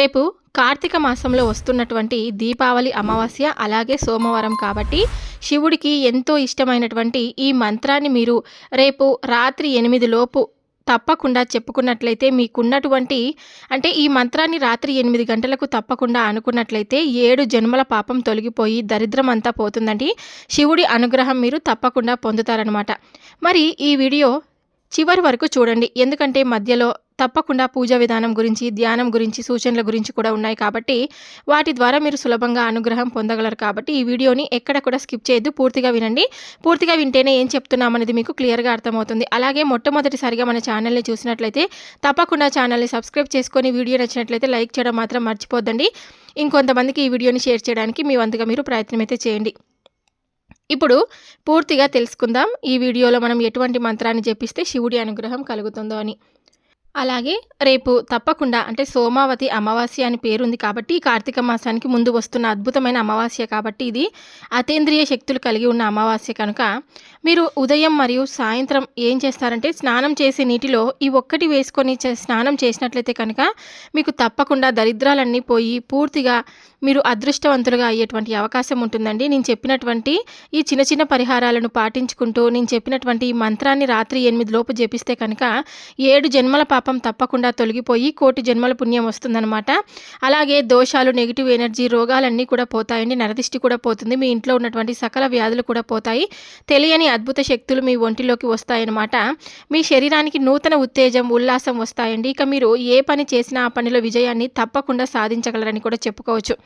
రేపు కార్తీక మాసంలో వస్తున్నటువంటి దీపావళి అమావాస్య అలాగే సోమవారం కాబట్టి శివుడికి ఎంతో ఇష్టమైనటువంటి ఈ మంత్రాన్ని మీరు రేపు రాత్రి ఎనిమిది లోపు తప్పకుండా చెప్పుకున్నట్లయితే మీకున్నటువంటి అంటే ఈ మంత్రాన్ని రాత్రి ఎనిమిది గంటలకు తప్పకుండా అనుకున్నట్లయితే ఏడు జన్మల పాపం తొలగిపోయి దరిద్రం అంతా పోతుందండి. శివుడి అనుగ్రహం మీరు తప్పకుండా పొందుతారనమాట మరి ఈ వీడియో చివరి వరకు చూడండి. ఎందుకంటే మధ్యలో తప్పకుండా పూజా విధానం గురించి ధ్యానం గురించి సూచనల గురించి కూడా ఉన్నాయి కాబట్టి వాటి ద్వారా మీరు సులభంగా అనుగ్రహం పొందగలరు కాబట్టి ఈ వీడియోని ఎక్కడ కూడా స్కిప్ చేయొద్దు. పూర్తిగా వినండి. పూర్తిగా వింటేనే ఏం చెప్తున్నామనేది మీకు క్లియర్గా అర్థమవుతుంది. అలాగే మొట్టమొదటిసారిగా మన ఛానల్ని చూసినట్లయితే తప్పకుండా ఛానల్ని సబ్స్క్రైబ్ చేసుకొని వీడియో నచ్చినట్లయితే లైక్ చేయడం మాత్రం మర్చిపోద్దండి. ఇంకొంతమందికి ఈ వీడియోని షేర్ చేయడానికి మీ వంతుగా మీరు ప్రయత్నం అయితే చేయండి. ఇప్పుడు పూర్తిగా తెలుసుకుందాం. ఈ వీడియోలో మనం ఎటువంటి మంత్రాన్ని జపిస్తే శివుడి అనుగ్రహం కలుగుతుందో అని. అలాగే రేపు తప్పకుండా అంటే సోమావతి అమావాస్య అని పేరుంది కాబట్టి కార్తీక మాసానికి ముందు వస్తున్న అద్భుతమైన అమావాస్య కాబట్టి ఇది అతేంద్రియ శక్తులు కలిగి ఉన్న అమావాస్య కనుక మీరు ఉదయం మరియు సాయంత్రం ఏం చేస్తారంటే స్నానం చేసే నీటిలో ఈ ఒక్కటి వేసుకొని చే- స్నానం చేసినట్లయితే కనుక మీకు తప్పకుండా దరిద్రాలన్నీ పోయి పూర్తిగా మీరు అదృష్టవంతులుగా అయ్యేటువంటి అవకాశం ఉంటుందండి. నేను చెప్పినటువంటి ఈ చిన్న చిన్న పరిహారాలను పాటించుకుంటూ నేను చెప్పినటువంటి ఈ మంత్రాన్ని రాత్రి ఎనిమిది లోపు జపిస్తే కనుక ఏడు జన్మల పాప తప్పకుండా తొలగిపోయి కోటి జన్మల పుణ్యం వస్తుందన్నమాట. అలాగే దోషాలు నెగిటివ్ ఎనర్జీ రోగాలన్నీ కూడా పోతాయండి. నరదిష్టి కూడా పోతుంది. మీ ఇంట్లో ఉన్నటువంటి సకల వ్యాధులు కూడా పోతాయి. తెలియని అద్భుత శక్తులు మీ ఒంటిలోకి వస్తాయన్నమాట. మీ శరీరానికి నూతన ఉత్తేజం ఉల్లాసం వస్తాయండి. ఇక మీరు ఏ పని చేసినా ఆ పనిలో విజయాన్ని తప్పకుండా సాధించగలరని కూడా చెప్పుకోవచ్చు.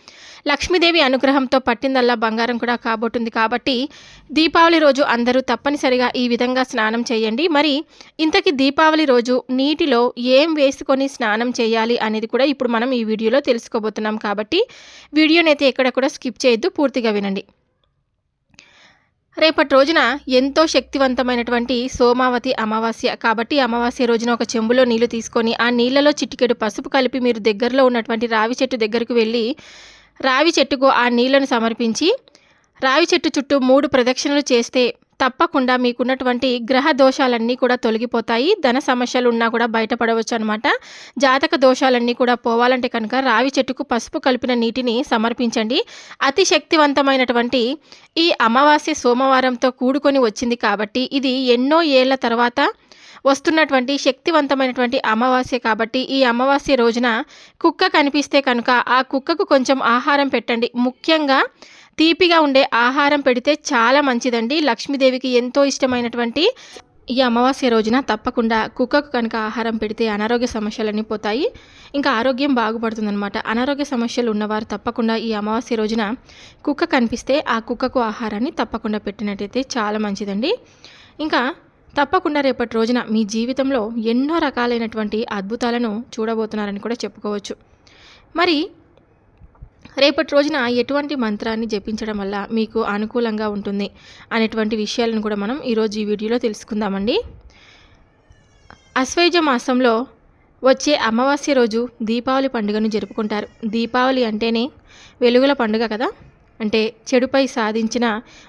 లక్ష్మీదేవి అనుగ్రహంతో పట్టిందల్లా బంగారం కూడా కాబోతుంది కాబట్టి దీపావళి రోజు అందరూ తప్పనిసరిగా ఈ విధంగా స్నానం చేయండి. మరి ఇంతకీ దీపావళి రోజు నీటిలో ఏం వేసుకొని స్నానం చేయాలి అనేది కూడా ఇప్పుడు మనం ఈ వీడియోలో తెలుసుకోబోతున్నాం కాబట్టి వీడియోనైతే ఎక్కడ కూడా స్కిప్ చేయొద్దు పూర్తిగా వినండి. రేపటి రోజున ఎంతో శక్తివంతమైనటువంటి సోమావతి అమావాస్య కాబట్టి అమావాస్య రోజున ఒక చెంబులో నీళ్ళు తీసుకొని ఆ నీళ్ళలో చిటికెడు పసుపు కలిపి మీరు దగ్గరలో ఉన్నటువంటి రావి చెట్టు దగ్గరకు వెళ్ళి రావి చెట్టుకు ఆ నీళ్ళను సమర్పించి రావి చెట్టు చుట్టూ మూడు ప్రదక్షిణలు చేస్తే తప్పకుండా మీకున్నటువంటి గ్రహ దోషాలన్నీ కూడా తొలగిపోతాయి. ధన సమస్యలు ఉన్నా కూడా బయటపడవచ్చు అనమాట జాతక దోషాలన్నీ కూడా పోవాలంటే కనుక రావి చెట్టుకు పసుపు కలిపిన నీటిని సమర్పించండి. అతి శక్తివంతమైనటువంటి ఈ అమావాస్య సోమవారంతో కూడుకొని వచ్చింది కాబట్టి ఇది ఎన్నో ఏళ్ళ తర్వాత వస్తున్నటువంటి శక్తివంతమైనటువంటి అమావాస్య కాబట్టి ఈ అమావాస్య రోజున కుక్క కనిపిస్తే కనుక ఆ కుక్కకు కొంచెం ఆహారం పెట్టండి. ముఖ్యంగా తీపిగా ఉండే ఆహారం పెడితే చాలా మంచిదండి. లక్ష్మీదేవికి ఎంతో ఇష్టమైనటువంటి ఈ అమావాస్య రోజున తప్పకుండా కుక్కకు కనుక ఆహారం పెడితే అనారోగ్య సమస్యలన్నీ పోతాయి. ఇంకా ఆరోగ్యం బాగుపడుతుందన్నమాట. అనారోగ్య సమస్యలు ఉన్నవారు తప్పకుండా ఈ అమావాస్య రోజున కుక్క కనిపిస్తే ఆ కుక్కకు ఆహారాన్ని తప్పకుండా పెట్టినట్టయితే చాలా మంచిదండి. ఇంకా తప్పకుండా రేపటి రోజున మీ జీవితంలో ఎన్నో రకాలైనటువంటి అద్భుతాలను చూడబోతున్నారని కూడా చెప్పుకోవచ్చు. మరి రేపటి రోజున ఎటువంటి మంత్రాన్ని జపించడం వల్ల మీకు అనుకూలంగా ఉంటుంది అనేటువంటి విషయాలను కూడా మనం ఈరోజు ఈ వీడియోలో తెలుసుకుందామండి. అశ్వయుజ మాసంలో వచ్చే అమావాస్య రోజు దీపావళి పండుగను జరుపుకుంటారు. దీపావళి అంటేనే వెలుగుల పండుగ కదా? అంటే చెడుపై సాధించిన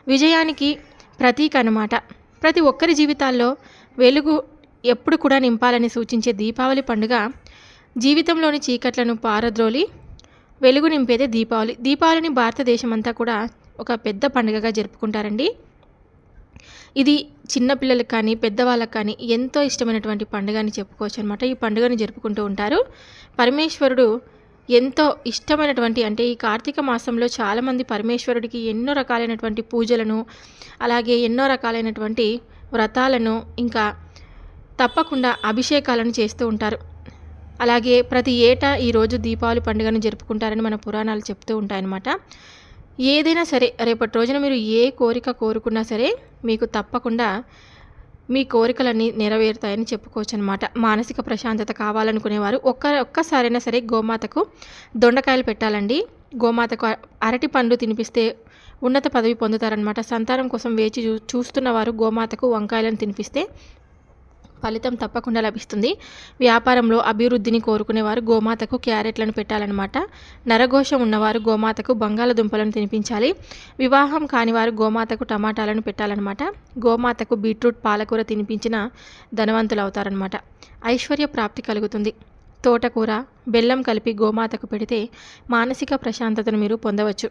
విజయానికి ప్రతీక అన్నమాట. ప్రతి ఒక్కరి జీవితాల్లో వెలుగు ఎప్పుడు కూడా నింపాలని సూచించే దీపావళి పండుగ జీవితంలోని చీకట్లను పారద్రోలి వెలుగు నింపేదే దీపావళి. దీపావళిని భారతదేశమంతా కూడా ఒక పెద్ద పండుగగా జరుపుకుంటారండి. ఇది చిన్నపిల్లలకు కానీ పెద్దవాళ్ళకి కానీ ఎంతో ఇష్టమైనటువంటి పండుగ అని చెప్పుకోవచ్చు అనమాట ఈ పండుగని జరుపుకుంటూ ఉంటారు. పరమేశ్వరుడు ఎంతో ఇష్టమైనటువంటి అంటే ఈ కార్తీక మాసంలో చాలామంది పరమేశ్వరుడికి ఎన్నో రకాలైనటువంటి పూజలను అలాగే ఎన్నో రకాలైనటువంటి వ్రతాలను ఇంకా తప్పకుండా అభిషేకాలను చేస్తూ ఉంటారు. అలాగే ప్రతి ఏటా ఈరోజు దీపావళి పండుగను జరుపుకుంటారని మన పురాణాలు చెప్తూ ఉంటాయన్నమాట. ఏదైనా సరే రేపటి రోజున మీరు ఏ కోరిక కోరుకున్నా సరే మీకు తప్పకుండా మీ కోరికలన్నీ నెరవేరుతాయని చెప్పుకోవచ్చు అనమాట మానసిక ప్రశాంతత కావాలనుకునేవారు ఒక్క ఒక్కసారైనా సరే గోమాతకు దొండకాయలు పెట్టాలండి. గోమాతకు అరటి పండు తినిపిస్తే ఉన్నత పదవి పొందుతారనమాట సంతానం కోసం వేచి చూ చూస్తున్న వారు గోమాతకు వంకాయలను తినిపిస్తే ఫలితం తప్పకుండా లభిస్తుంది. వ్యాపారంలో అభివృద్ధిని కోరుకునేవారు గోమాతకు క్యారెట్లను పెట్టాలన్నమాట. నరఘోషం ఉన్నవారు గోమాతకు బంగాళదుంపలను తినిపించాలి. వివాహం కానివారు గోమాతకు టమాటాలను పెట్టాలన్నమాట. గోమాతకు బీట్రూట్ పాలకూర తినిపించిన ధనవంతులు అవుతారనమాట ఐశ్వర్య ప్రాప్తి కలుగుతుంది. తోటకూర బెల్లం కలిపి గోమాతకు పెడితే మానసిక ప్రశాంతతను మీరు పొందవచ్చు.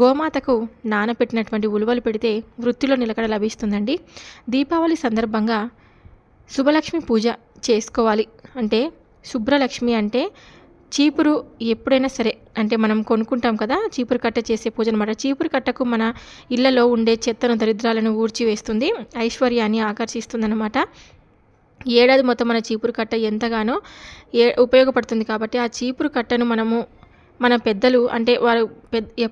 గోమాతకు నానపెట్టినటువంటి ఉలువలు పెడితే వృత్తిలో నిలకడ లభిస్తుందండి. దీపావళి సందర్భంగా శుభలక్ష్మి పూజ చేసుకోవాలి అంటే శుభ్రలక్ష్మి అంటే చీపురు ఎప్పుడైనా సరే అంటే మనం కొనుక్కుంటాం కదా చీపురు కట్ట చేసే పూజ అనమాట చీపురు కట్టకు మన ఇళ్ళలో ఉండే చెత్తను దరిద్రాలను ఊడ్చి వేస్తుంది ఐశ్వర్యాన్ని ఆకర్షిస్తుందన్నమాట. ఏడాది మొత్తం మన చీపురు కట్ట ఎంతగానో ఏ ఉపయోగపడుతుంది కాబట్టి ఆ చీపురు కట్టను మనము మన పెద్దలు అంటే వారు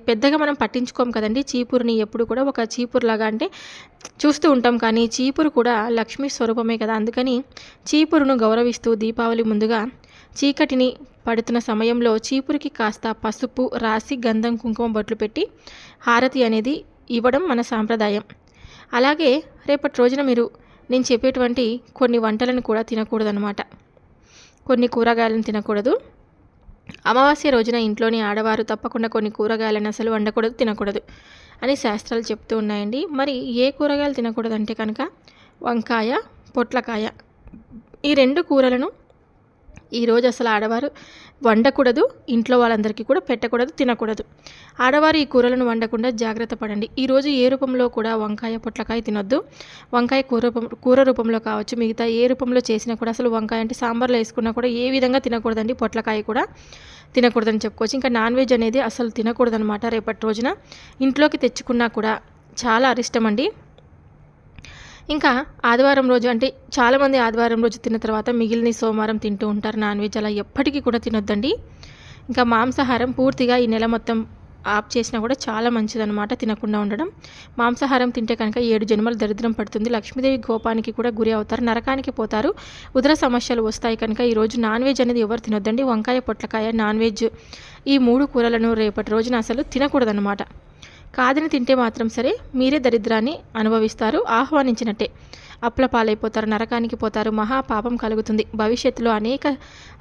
పెద్దగా మనం పట్టించుకోం కదండి చీపురుని ఎప్పుడు కూడా ఒక చీపురులాగా అంటే చూస్తూ ఉంటాం కానీ చీపురు కూడా లక్ష్మీ స్వరూపమే కదా. అందుకని చీపురును గౌరవిస్తూ దీపావళి ముందుగా చీకటిని పడుతున్న సమయంలో చీపురికి కాస్త పసుపు రాసి గంధం కుంకుమ బొట్లు పెట్టి హారతి అనేది ఇవ్వడం మన సాంప్రదాయం. అలాగే రేపటి రోజున మీరు నేను చెప్పేటువంటి కొన్ని వంటలను కూడా తినకూడదనమాట కొన్ని కూరగాయలను తినకూడదు. అమావాస్య రోజున ఇంట్లోని ఆడవారు తప్పకుండా కొన్ని కూరగాయలను అసలు వండకూడదు తినకూడదు అని శాస్త్రాలు చెప్తూ ఉన్నాయండి. మరి ఏ కూరగాయలు తినకూడదంటే కనుక వంకాయ పొట్లకాయ ఈ రెండు కూరలను ఈరోజు అసలు ఆడవారు వండకూడదు ఇంట్లో వాళ్ళందరికీ కూడా పెట్టకూడదు తినకూడదు. ఆడవారు ఈ కూరలను వండకుండా జాగ్రత్త పడండి. ఈరోజు ఏ రూపంలో కూడా వంకాయ పొట్లకాయ తినొద్దు. వంకాయ కూర రూపం కూర రూపంలో కావచ్చు మిగతా ఏ రూపంలో చేసినా కూడా అసలు వంకాయ అంటే సాంబార్లో వేసుకున్నా కూడా ఏ విధంగా తినకూడదండి. పొట్లకాయ కూడా తినకూడదని చెప్పుకోవచ్చు. ఇంకా నాన్ వెజ్ అనేది అసలు తినకూడదనమాట రేపటి రోజున. ఇంట్లోకి తెచ్చుకున్నా కూడా చాలా అరిష్టం అండి ఇంకా ఆదివారం రోజు అంటే చాలామంది ఆదివారం రోజు తిన్న తర్వాత మిగిలిన సోమవారం తింటూ ఉంటారు. నాన్ వెజ్ అలా ఎప్పటికీ కూడా తినొద్దండి. ఇంకా మాంసాహారం పూర్తిగా ఈ నెల మొత్తం ఆఫ్ చేసినా కూడా చాలా మంచిదన్నమాట తినకుండా ఉండడం. మాంసాహారం తింటే కనుక ఏడు జన్మలు దరిద్రం పడుతుంది. లక్ష్మీదేవి గోపానికి కూడా గురి అవుతారు. నరకానికి పోతారు. ఉదర సమస్యలు వస్తాయి కనుక ఈరోజు నాన్ వెజ్ అనేది ఎవరు తినొద్దండి? వంకాయ పొట్లకాయ నాన్ వెజ్ ఈ మూడు కూరలను రేపటి రోజున అసలు తినకూడదన్నమాట. కాదని తింటే మాత్రం సరే మీరే దరిద్రాన్ని అనుభవిస్తారు ఆహ్వానించినట్టే. అప్లపాలైపోతారు నరకానికి పోతారు మహాపాపం కలుగుతుంది. భవిష్యత్తులో అనేక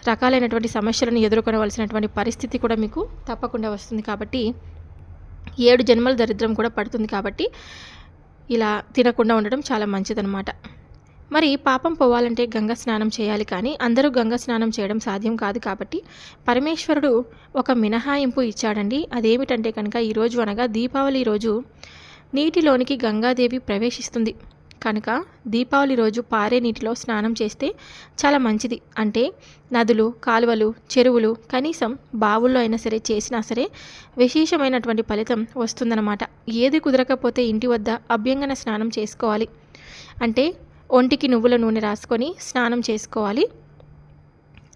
రకాలైనటువంటి సమస్యలను ఎదుర్కొనవలసినటువంటి పరిస్థితి కూడా మీకు తప్పకుండా వస్తుంది కాబట్టి ఏడు జన్మల దరిద్రం కూడా పడుతుంది కాబట్టి ఇలా తినకుండా ఉండడం చాలా మంచిదన్నమాట. మరి పాపం పోవాలంటే గంగ స్నానం చేయాలి కానీ అందరూ గంగ స్నానం చేయడం సాధ్యం కాదు కాబట్టి పరమేశ్వరుడు ఒక మినహాయింపు ఇచ్చాడండి. అదేమిటంటే కనుక ఈరోజు అనగా దీపావళి రోజు నీటిలోనికి గంగాదేవి ప్రవేశిస్తుంది. కనుక దీపావళి రోజు పారే నీటిలో స్నానం చేస్తే చాలా మంచిది. అంటే నదులు కాలువలు చెరువులు కనీసం బావుల్లో అయినా సరే చేసినా సరే విశేషమైనటువంటి ఫలితం వస్తుందన్నమాట. ఏది కుదరకపోతే ఇంటి వద్ద అభ్యంగన స్నానం చేసుకోవాలి. అంటే ఒంటికి నువ్వుల నూనె రాసుకొని స్నానం చేసుకోవాలి.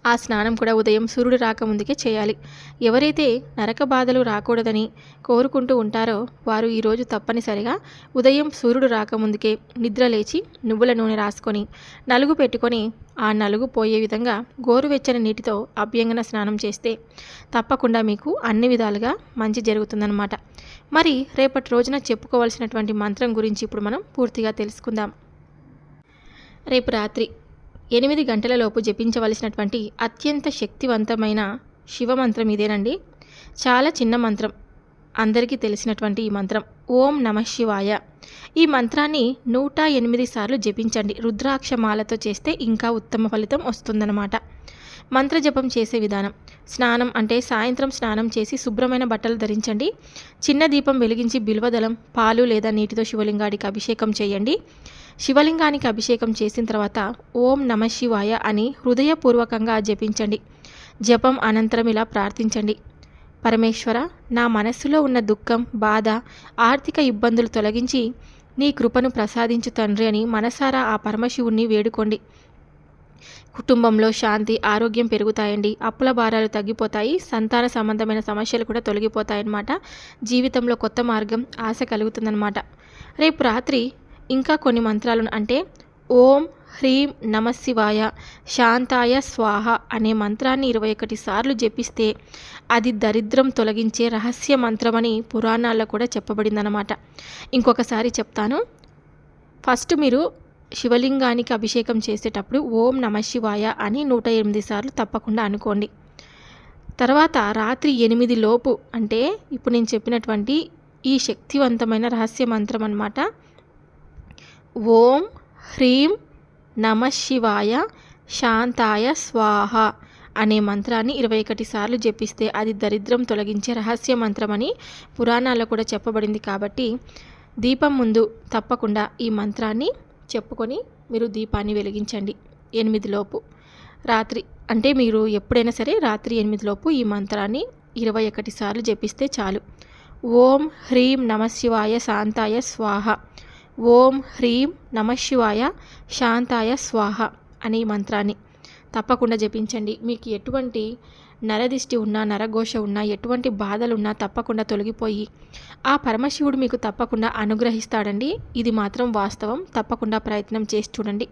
ఆ స్నానం కూడా ఉదయం సూర్యుడు రాకముందుకే చేయాలి. ఎవరైతే నరక బాధలు రాకూడదని కోరుకుంటూ ఉంటారో వారు ఈరోజు తప్పనిసరిగా ఉదయం సూర్యుడు రాకముందుకే నిద్ర లేచి నువ్వుల నూనె రాసుకొని నలుగు పెట్టుకొని ఆ నలుగు పోయే విధంగా గోరువెచ్చని నీటితో అభ్యంగన స్నానం చేస్తే తప్పకుండా మీకు అన్ని విధాలుగా మంచి జరుగుతుందన్నమాట. మరి రేపటి రోజున చెప్పుకోవాల్సినటువంటి మంత్రం గురించి ఇప్పుడు మనం పూర్తిగా తెలుసుకుందాం. రేపు రాత్రి ఎనిమిది గంటలలోపు జపించవలసినటువంటి అత్యంత శక్తివంతమైన శివమంత్రం ఇదేనండి. చాలా చిన్న మంత్రం. అందరికీ తెలిసినటువంటి ఈ మంత్రం. ఓం నమ శివాయ. ఈ మంత్రాన్ని నూట ఎనిమిది సార్లు జపించండి. రుద్రాక్షమాలతో చేస్తే ఇంకా ఉత్తమ ఫలితం వస్తుందన్నమాట. మంత్రజపం చేసే విధానం. స్నానం అంటే సాయంత్రం స్నానం చేసి శుభ్రమైన బట్టలు ధరించండి. చిన్న దీపం వెలిగించి బిల్వదలం పాలు లేదా నీటితో శివలింగాడికి అభిషేకం చేయండి. శివలింగానికి అభిషేకం చేసిన తర్వాత ఓం నమ శివాయ అని హృదయపూర్వకంగా జపించండి. జపం అనంతరం ఇలా ప్రార్థించండి. పరమేశ్వర నా మనస్సులో ఉన్న దుఃఖం బాధ ఆర్థిక ఇబ్బందులు తొలగించి నీ కృపను ప్రసాదించు తండ్రి అని మనసారా ఆ పరమశివుణ్ణి వేడుకోండి. కుటుంబంలో శాంతి ఆరోగ్యం పెరుగుతాయండి. అప్పుల భారాలు తగ్గిపోతాయి. సంతాన సంబంధమైన సమస్యలు కూడా తొలగిపోతాయన్నమాట. జీవితంలో కొత్త మార్గం ఆశ కలుగుతుందన్నమాట. రేపు రాత్రి ఇంకా కొన్ని మంత్రాలను అంటే ఓం హ్రీం నమశివాయ శాంతాయ స్వాహ అనే మంత్రాన్ని ఇరవై ఒకటి సార్లు జపిస్తే అది దరిద్రం తొలగించే రహస్య మంత్రమని పురాణాల్లో కూడా చెప్పబడిందనమాట ఇంకొకసారి చెప్తాను. ఫస్ట్ మీరు శివలింగానికి అభిషేకం చేసేటప్పుడు ఓం నమ శివాయ అని నూట ఎనిమిది సార్లు తప్పకుండా అనుకోండి. తర్వాత రాత్రి ఎనిమిది లోపు అంటే ఇప్పుడు నేను చెప్పినటువంటి ఈ శక్తివంతమైన రహస్య మంత్రం అనమాట ఓం హ్రీం నమ శివాయ శాంతాయ స్వాహ అనే మంత్రాన్ని ఇరవై ఒకటి సార్లు జపిస్తే అది దరిద్రం తొలగించే రహస్య మంత్రమని పురాణాల్లో కూడా చెప్పబడింది కాబట్టి దీపం ముందు తప్పకుండా ఈ మంత్రాన్ని చెప్పుకొని మీరు దీపాన్ని వెలిగించండి. ఎనిమిదిలోపు రాత్రి అంటే మీరు ఎప్పుడైనా సరే రాత్రి ఎనిమిదిలోపు ఈ మంత్రాన్ని ఇరవై ఒకటి సార్లు జపిస్తే చాలు. ఓం హ్రీం నమశివాయ శాంతాయ స్వాహ ఓం హ్రీం నమశివాయ శాంతాయ స్వాహ అనే ఈ మంత్రాన్ని. తప్పకుండా జపించండి. మీకు ఎటువంటి నరదిష్టి ఉన్నా నరఘోష ఉన్నా ఎటువంటి బాధలు ఉన్నా తప్పకుండా తొలగిపోయి ఆ పరమశివుడు మీకు తప్పకుండా అనుగ్రహిస్తాడండి. ఇది మాత్రం వాస్తవం. తప్పకుండా ప్రయత్నం చేసి చూడండి.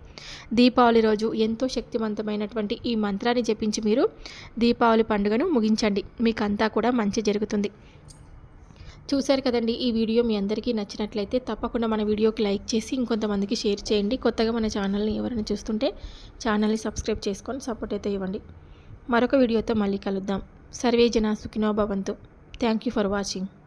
దీపావళి రోజు ఎంతో శక్తివంతమైనటువంటి ఈ మంత్రాన్ని జపించి మీరు దీపావళి పండుగను ముగించండి. మీకు అంతా కూడా మంచి జరుగుతుంది. చూశారు కదండి ఈ వీడియో మీ అందరికీ నచ్చినట్లయితే తప్పకుండా మన వీడియోకి లైక్ చేసి ఇంకొంతమందికి షేర్ చేయండి. కొత్తగా మన ఛానల్ని ఎవరైనా చూస్తుంటే ఛానల్ని సబ్స్క్రైబ్ చేసుకొని సపోర్ట్ అయితే ఇవ్వండి. మరొక వీడియోతో మళ్ళీ కలుద్దాం. సర్వే జన సుఖినో భవంతు. Thank you for watching